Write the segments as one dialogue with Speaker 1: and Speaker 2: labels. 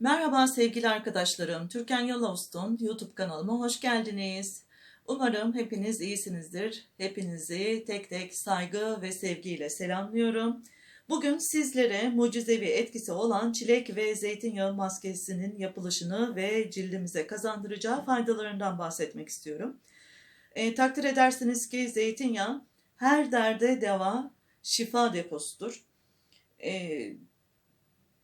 Speaker 1: Merhaba sevgili arkadaşlarım. Türkan Yalovstun YouTube kanalıma hoş geldiniz. Umarım hepiniz iyisinizdir. Hepinizi tek tek saygı ve sevgiyle selamlıyorum. Bugün sizlere mucizevi etkisi olan çilek ve zeytinyağı maskesinin yapılışını ve cildimize kazandıracağı faydalarından bahsetmek istiyorum. E, takdir edersiniz ki zeytinyağı her derde deva, şifa deposudur. E,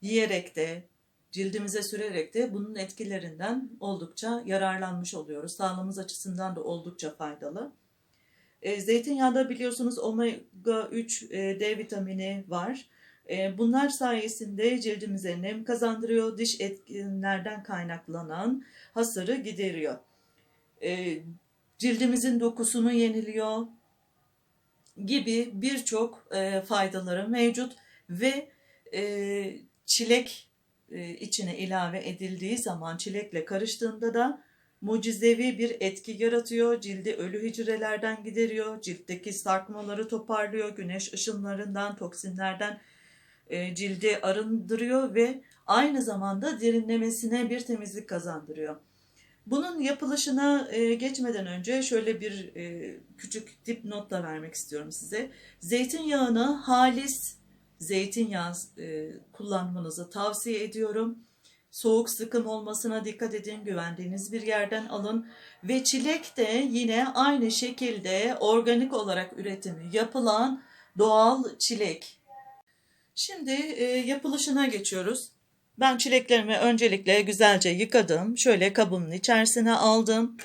Speaker 1: yiyerek de, cildimize sürerek de bunun etkilerinden oldukça yararlanmış oluyoruz. Sağlığımız açısından da oldukça faydalı. E, zeytinyağında biliyorsunuz omega 3 e, D vitamini var. E, bunlar sayesinde cildimize nem kazandırıyor, diş etkinlerden kaynaklanan hasarı gideriyor. E, cildimizin dokusunu yeniliyor gibi birçok faydaları mevcut ve çilek e, içine ilave edildiği zaman çilekle karıştığında da mucizevi bir etki yaratıyor. Cildi ölü hücrelerden gideriyor, ciltteki sarkmaları toparlıyor, güneş ışınlarından, toksinlerden e, cildi arındırıyor ve aynı zamanda derinlemesine bir temizlik kazandırıyor. Bunun yapılışına e, geçmeden önce şöyle bir e, küçük dipnotla vermek istiyorum size. Zeytinyağını halis zeytinyağı e, kullanmanızı tavsiye ediyorum. Soğuk sıkım olmasına dikkat edin. Güvendiğiniz bir yerden alın. Ve çilek de yine aynı şekilde organik olarak üretimi yapılan doğal çilek. Şimdi e, yapılışına geçiyoruz. Ben çileklerimi öncelikle güzelce yıkadım. Şöyle kabımın içerisine aldım.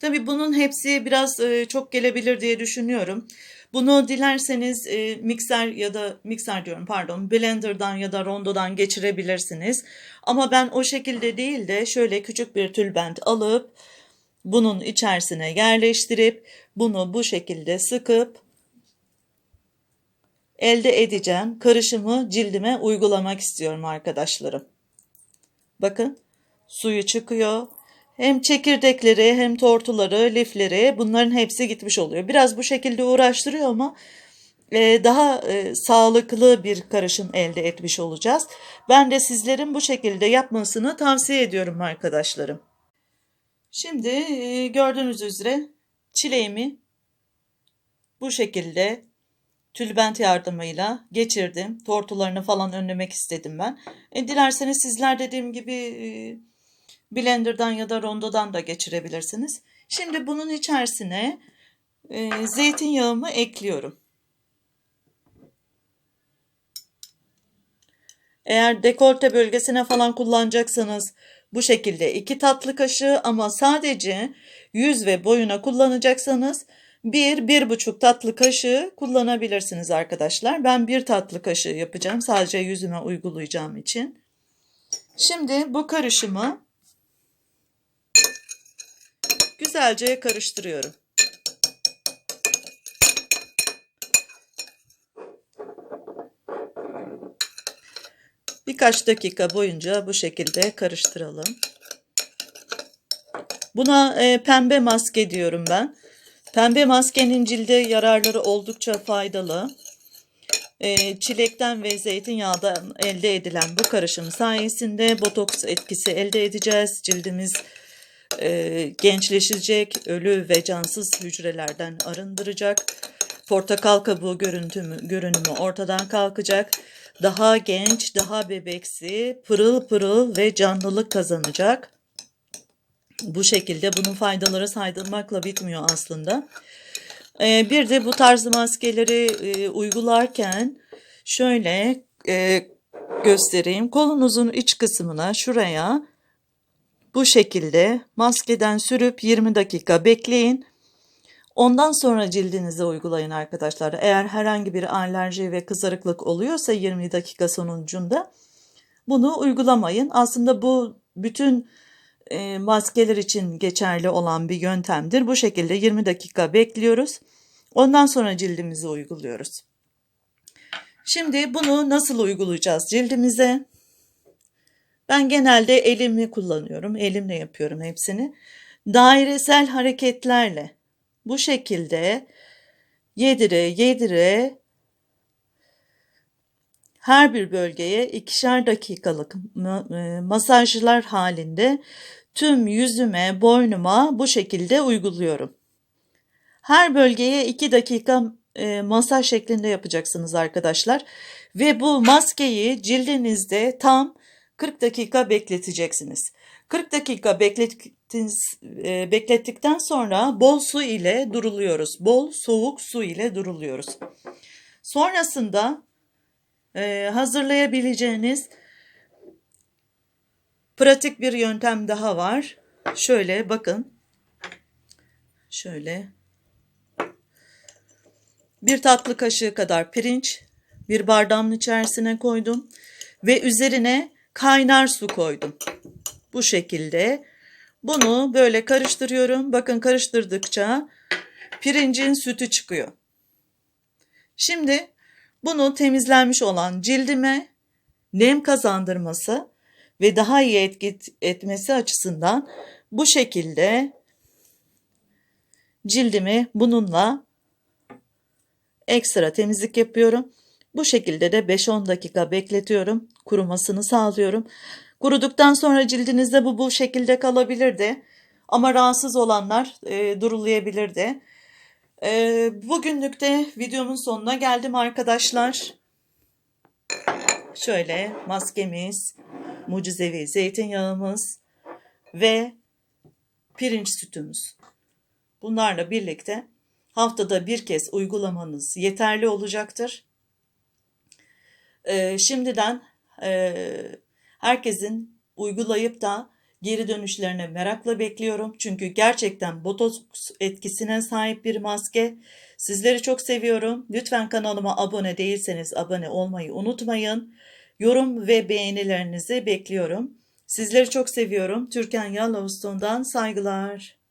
Speaker 1: Tabii bunun hepsi biraz e, çok gelebilir diye düşünüyorum. Bunu dilerseniz e, mikser ya da mikser diyorum pardon blenderdan ya da rondodan geçirebilirsiniz. Ama ben o şekilde değil de şöyle küçük bir tülbent alıp bunun içerisine yerleştirip bunu bu şekilde sıkıp elde edeceğim karışımı cildime uygulamak istiyorum arkadaşlarım. Bakın suyu çıkıyor. Hem çekirdekleri hem tortuları, lifleri bunların hepsi gitmiş oluyor. Biraz bu şekilde uğraştırıyor ama e, daha e, sağlıklı bir karışım elde etmiş olacağız. Ben de sizlerin bu şekilde yapmasını tavsiye ediyorum arkadaşlarım. Şimdi e, gördüğünüz üzere çileğimi bu şekilde tülbent yardımıyla geçirdim. Tortularını falan önlemek istedim ben. E, dilerseniz sizler dediğim gibi blenderdan ya da rondodan da geçirebilirsiniz. Şimdi bunun içerisine e, zeytinyağımı ekliyorum. Eğer dekolte bölgesine falan kullanacaksanız bu şekilde 2 tatlı kaşığı ama sadece yüz ve boyuna kullanacaksanız 1-1,5 tatlı kaşığı kullanabilirsiniz arkadaşlar. Ben 1 tatlı kaşığı yapacağım sadece yüzüme uygulayacağım için. Şimdi bu karışımı güzelce karıştırıyorum. Birkaç dakika boyunca bu şekilde karıştıralım. Buna e, pembe maske diyorum ben. Pembe maskenin cilde yararları oldukça faydalı. E, çilekten ve zeytinyağından elde edilen bu karışım sayesinde botoks etkisi elde edeceğiz. Cildimiz e, gençleşecek, ölü ve cansız hücrelerden arındıracak. Portakal kabuğu görüntümü, görünümü ortadan kalkacak. Daha genç, daha bebeksi, pırıl pırıl ve canlılık kazanacak. Bu şekilde bunun faydaları saydırmakla bitmiyor aslında. E, bir de bu tarz maskeleri e, uygularken şöyle e, göstereyim. Kolunuzun iç kısmına şuraya bu şekilde maskeden sürüp 20 dakika bekleyin. Ondan sonra cildinize uygulayın arkadaşlar. Eğer herhangi bir alerji ve kızarıklık oluyorsa 20 dakika sonucunda bunu uygulamayın. Aslında bu bütün e, maskeler için geçerli olan bir yöntemdir. Bu şekilde 20 dakika bekliyoruz. Ondan sonra cildimize uyguluyoruz. Şimdi bunu nasıl uygulayacağız cildimize? Ben genelde elimi kullanıyorum. Elimle yapıyorum hepsini. Dairesel hareketlerle bu şekilde yedire yedire her bir bölgeye ikişer dakikalık e, masajlar halinde tüm yüzüme, boynuma bu şekilde uyguluyorum. Her bölgeye 2 dakika e, masaj şeklinde yapacaksınız arkadaşlar. Ve bu maskeyi cildinizde tam 40 dakika bekleteceksiniz. 40 dakika e, beklettikten sonra bol su ile duruluyoruz. Bol soğuk su ile duruluyoruz. Sonrasında e, hazırlayabileceğiniz pratik bir yöntem daha var. Şöyle bakın. Şöyle bir tatlı kaşığı kadar pirinç bir bardağın içerisine koydum ve üzerine kaynar su koydum. Bu şekilde bunu böyle karıştırıyorum. Bakın karıştırdıkça pirincin sütü çıkıyor. Şimdi bunu temizlenmiş olan cildime nem kazandırması ve daha iyi etki etmesi açısından bu şekilde cildimi bununla ekstra temizlik yapıyorum. Bu şekilde de 5-10 dakika bekletiyorum. Kurumasını sağlıyorum. Kuruduktan sonra cildinizde bu bu şekilde kalabilir de. Ama rahatsız olanlar e, durulayabilir de. E, bugünlük de videomun sonuna geldim arkadaşlar. Şöyle maskemiz, mucizevi zeytinyağımız ve pirinç sütümüz. Bunlarla birlikte haftada bir kez uygulamanız yeterli olacaktır. Ee, şimdiden e, herkesin uygulayıp da geri dönüşlerini merakla bekliyorum. Çünkü gerçekten botoks etkisine sahip bir maske. Sizleri çok seviyorum. Lütfen kanalıma abone değilseniz abone olmayı unutmayın. Yorum ve beğenilerinizi bekliyorum. Sizleri çok seviyorum. Türkan Yallovuston'dan saygılar.